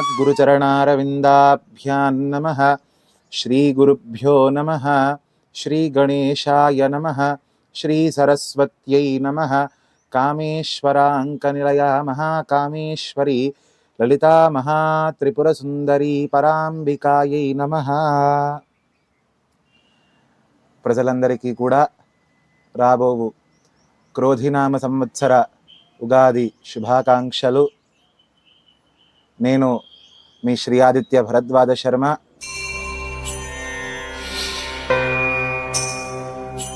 శ్రీమద్గురుచరణారవిందాభ్యాన్నమ శ్రీగురుభ్యో నమ శ్రీగణేశాయ నమ శ్రీసరస్వత్యై నమ కామేశ్వరాంకనిలయ మహాకామేశ్వరి లలితామహాత్రిపురసుందరీ పరాంబికాయై నమ ప్రజలందరికీ కూడా రాబోవు క్రోధినామ సంవత్సర ఉగాది శుభాకాంక్షలు. నేను మీ శ్రీ ఆదిత్య భరద్వాజ శర్మ.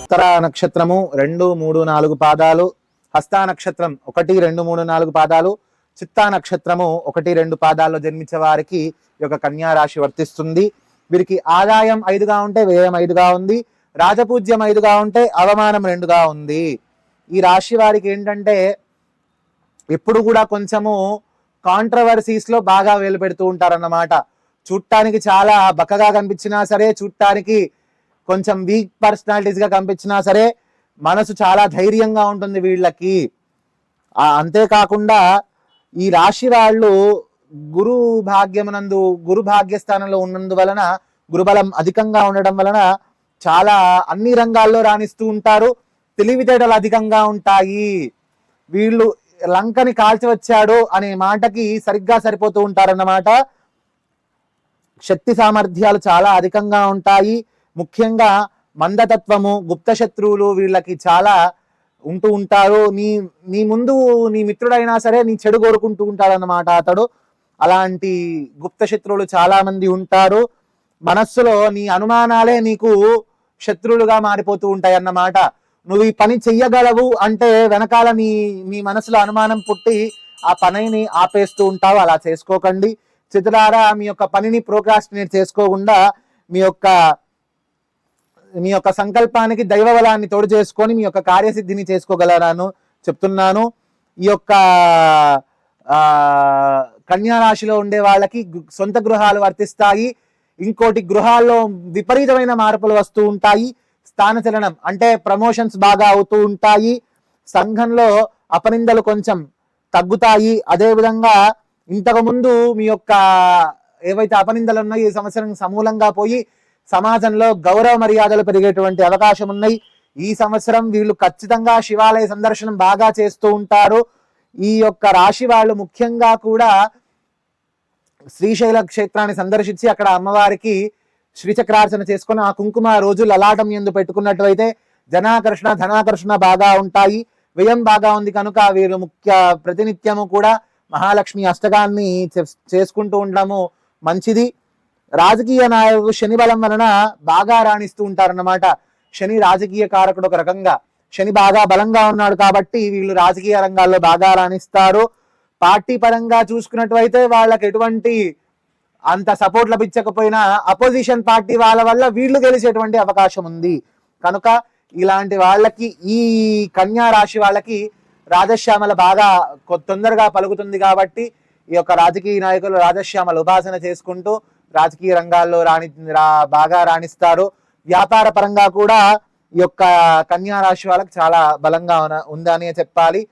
ఉత్తర నక్షత్రము రెండు మూడు నాలుగు పాదాలు. హస్తా నక్షత్రం ఒకటి రెండు మూడు నాలుగు పాదాలు. చిత్తా నక్షత్రము ఒకటి రెండు పాదాల్లో జన్మించే వారికి ఈ యొక్క కన్యా రాశి వర్తిస్తుంది. వీరికి ఆదాయం ఐదుగా ఉంటే వ్యయం ఐదుగా ఉంది. రాజపూజ్యం ఐదుగా ఉంటే అవమానం రెండుగా ఉంది. ఈ రాశి వారికి ఏంటంటే ఎప్పుడు కూడా కొంచెము కాంట్రవర్సీస్లో బాగా వేలు పెడుతూ ఉంటారన్నమాట. చూడటానికి చాలా బక్కగా కనిపించినా సరే చూడటానికి కొంచెం వీక్ పర్సనాలిటీస్గా కనిపించినా సరే మనసు చాలా ధైర్యంగా ఉంటుంది వీళ్ళకి. అంతేకాకుండా ఈ రాశి వాళ్ళు గురు భాగ్యమునందు గురు భాగ్యస్థానంలో ఉన్నందు వలన గురుబలం అధికంగా ఉండడం వలన చాలా అన్ని రంగాల్లో రాణిస్తూ ఉంటారు. తెలివితేటలు అధికంగా ఉంటాయి. వీళ్ళు లంకని కాల్చి వచ్చాడు అనే మాటకి సరిగ్గా సరిపోతూ ఉంటారన్నమాట. శక్తి సామర్థ్యాలు చాలా అధికంగా ఉంటాయి. ముఖ్యంగా మందతత్వము గుప్త శత్రువులు వీళ్ళకి చాలా ఉంటూ ఉంటారు. నీ నీ ముందు నీ మిత్రుడైనా సరే నీ చెడు కోరుకుంటూ ఉంటాడన్నమాట అతడు. అలాంటి గుప్త శత్రువులు చాలా మంది ఉంటారు. మనస్సులో నీ అనుమానాలే నీకు శత్రువులుగా మారిపోతూ ఉంటాయి అన్నమాట నువ్వు ఈ పని చెయ్యగలవు అంటే వెనకాల నీ నీ మనసులో అనుమానం పుట్టి ఆ పనిని ఆపేస్తూ ఉంటావు. అలా చేసుకోకండి. చిత్రారా మీ యొక్క పనిని ప్రోగ్రాస్టినేట్ చేసుకోకుండా మీ యొక్క మీ యొక్క సంకల్పానికి దైవ బలాన్ని తోడు చేసుకొని మీ యొక్క కార్యసిద్ధిని చేసుకోగలరాను చెప్తున్నాను. ఈ యొక్క కన్యా రాశిలో ఉండే వాళ్ళకి సొంత గృహాలు వర్తిస్తాయి. ఇంకోటి గృహాల్లో విపరీతమైన మార్పులు వస్తూ ఉంటాయి. స్థానచలనం అంటే ప్రమోషన్స్ బాగా అవుతూ ఉంటాయి. సంఘంలో అపనిందలు కొంచెం తగ్గుతాయి. అదేవిధంగా ఇంతకుముందు మీ యొక్క ఏవైతే అపనిందలు ఉన్నాయో ఈ సంవత్సరం సమూలంగా పోయి సమాజంలో గౌరవ మర్యాదలు పెరిగేటువంటి అవకాశం ఉన్నాయి. ఈ సంవత్సరం వీళ్ళు ఖచ్చితంగా శివాలయ సందర్శనం బాగా చేస్తూ ఉంటారు. ఈ యొక్క రాశి వాళ్ళు ముఖ్యంగా కూడా శ్రీశైల క్షేత్రాన్ని సందర్శించి అక్కడ అమ్మవారికి శ్రీచక్రార్చన చేసుకొని ఆ కుంకుమ రోజు లలాటం ఎందు పెట్టుకున్నట్లయితే జనాకర్షణ ధనాకర్షణ బాగా ఉంటాయి. వ్యయం బాగా ఉంది కనుక వీరు ముఖ్య ప్రతినిత్యము కూడా మహాలక్ష్మి అష్టకాన్ని చేసుకుంటూ ఉండడము మంచిది. రాజకీయ నాయకుడు శని బలం వలన బాగా రాణిస్తూ ఉంటారన్నమాట. శని రాజకీయ కారకుడు ఒక రకంగా. శని బాగా బలంగా ఉన్నాడు కాబట్టి వీళ్ళు రాజకీయ రంగాల్లో బాగా రాణిస్తారు. పార్టీ పరంగా చూసుకున్నట్లయితే వాళ్ళకి ఎటువంటి అంత సపోర్ట్ లభించకపోయినా అపోజిషన్ పార్టీ వాళ్ళ వల్ల వీళ్ళు గెలిచేటువంటి అవకాశం ఉంది. కనుక ఇలాంటి వాళ్ళకి ఈ కన్యా రాశి వాళ్ళకి రాజశ్యామల బాగా తొందరగా పలుకుతుంది కాబట్టి ఈ యొక్క రాజకీయ నాయకులు రాజశ్యామలు ఉపాసన చేసుకుంటూ రాజకీయ రంగాల్లో రాణి రా బాగా రాణిస్తారు. వ్యాపార పరంగా కూడా ఈ యొక్క కన్యా రాశి వాళ్ళకి చాలా బలంగా ఉన్న- ఉందని చెప్పాలి.